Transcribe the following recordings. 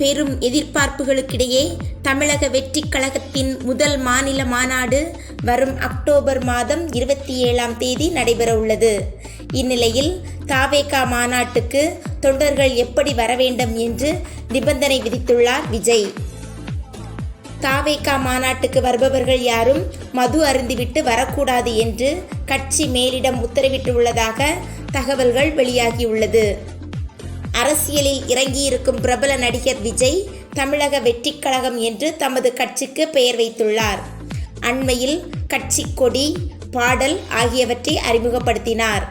பெரும் எதிர்பார்ப்புகளுக்கிடையே தமிழக வெற்றிக் கழகத்தின் முதல் மாநில மாநாடு வரும் அக்டோபர் மாதம் இருபத்தி ஏழாம் தேதி நடைபெறவுள்ளது. இந்நிலையில் தாவேகா மாநாட்டுக்கு தொண்டர்கள் எப்படி வர வேண்டும் என்று நிபந்தனை விதித்துள்ளார் விஜய். தாவேகா மாநாட்டுக்கு வருபவர்கள் யாரும் மது அருந்திவிட்டு வரக்கூடாது என்று கட்சி மேலிடம் உத்தரவிட்டுள்ளதாக தகவல்கள் வெளியாகியுள்ளது. அரசியலில் இறங்கியிருக்கும் பிரபல நடிகர் விஜய் தமிழக வெற்றிக் கழகம் என்று தமது கட்சிக்கு பெயர் வைத்துள்ளார். அண்மையில் கட்சி கொடி பாடல் ஆகியவற்றை அறிமுகப்படுத்தினார்.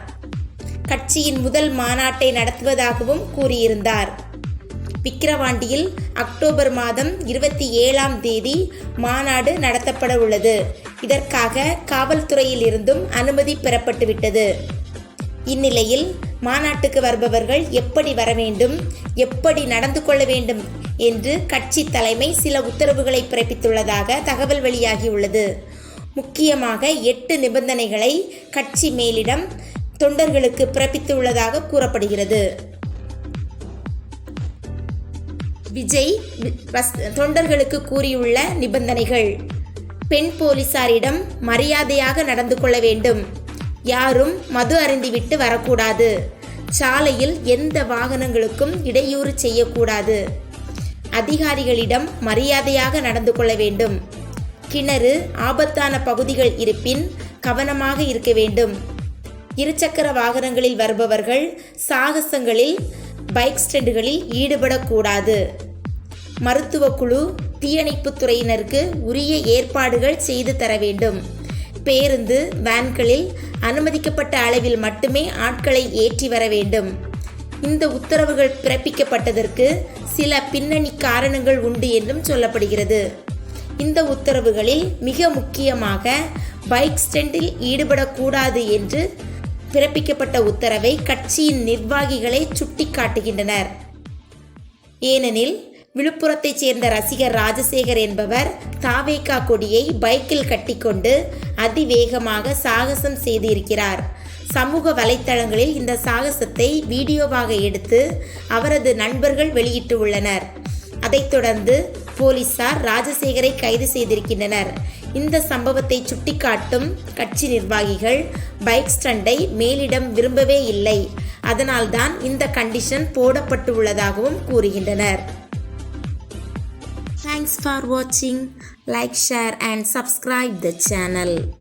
கட்சியின் முதல் மாநாட்டை நடத்துவதாகவும் கூறியிருந்தார். விக்கிரவாண்டியில் அக்டோபர் மாதம் இருபத்தி ஏழாம் தேதி மாநாடு நடத்தப்பட உள்ளது இதற்காக காவல்துறையில் இருந்தும் அனுமதி பெறப்பட்டுவிட்டது. இந்நிலையில் மாநாட்டுக்கு வருபவர்கள் எப்படி வர வேண்டும் எப்படி நடந்து கொள்ள வேண்டும் என்று கட்சி தலைமை சில உத்தரவுகளை பிறப்பித்துள்ளதாக தகவல் வெளியாகியுள்ளது. முக்கியமாக எட்டு நிபந்தனைகளை கட்சி மேலிடம் தொண்டர்களுக்கு பிறப்பித்துள்ளதாக கூறப்படுகிறது. விஜய் வஸ்- தொண்டர்களுக்கு கூறியுள்ள நிபந்தனைகள். பெண் போலீசாரிடம் மரியாதையாக நடந்து கொள்ள வேண்டும். யாரும் மது அருந்திவிட்டு வரக்கூடாது. சாலையில் எந்த வாகனங்களுக்கும் இடையூறு செய்யக்கூடாது. அதிகாரிகளிடம் மரியாதையாக நடந்து கொள்ள வேண்டும். கிணறு ஆபத்தான பகுதிகள் இருப்பின் கவனமாக இருக்க வேண்டும். இருசக்கர வாகனங்களில் வருபவர்கள் சாகசங்களில் பைக் ஸ்டண்டுகளில் ஈடுபடக்கூடாது. மருத்துவக்குழு தீயணைப்புத் துறையினருக்கு உரிய ஏற்பாடுகள் செய்து தர வேண்டும். பேருந்து வேன்களில் அனுமதிக்கப்பட்ட அளவில் மட்டுமே ஆட்களை ஏற்றி வர வேண்டும். இந்த உத்தரவுகள் பிறப்பிக்கப்பட்டதற்கு சில பின்னணி காரணங்கள் உண்டு என்றும் சொல்லப்படுகிறது. இந்த உத்தரவுகளில் மிக முக்கியமாக பைக் ஸ்டண்டில் ஈடுபடக்கூடாது என்று பிறப்பிக்கப்பட்ட உத்தரவை கட்சியின் நிர்வாகிகளை சுட்டிக்காட்டுகின்றனர். ஏனெனில் விழுப்புரத்தைச் சேர்ந்த ரசிகர் ராஜசேகர் என்பவர் தாவேகா கொடியை பைக்கில் கட்டிக்கொண்டு அதிவேகமாக சாகசம் செய்திருக்கிறார். சமூக வலைத்தளங்களில் இந்த சாகசத்தை வீடியோவாக எடுத்து அவரது நண்பர்கள் வெளியிட்டு உள்ளனர். அதைத் தொடர்ந்து போலீசார் ராஜசேகரை கைது செய்திருக்கின்றனர். இந்த சம்பவத்தை சுட்டிக்காட்டும் கட்சி நிர்வாகிகள் பைக் ஸ்டண்டை மேலிடம் விரும்பவே இல்லை. அதனால்தான் இந்த கண்டிஷன் போடப்பட்டுள்ளதாகவும் கூறுகின்றனர். Thanks for watching. Like, share and subscribe the channel.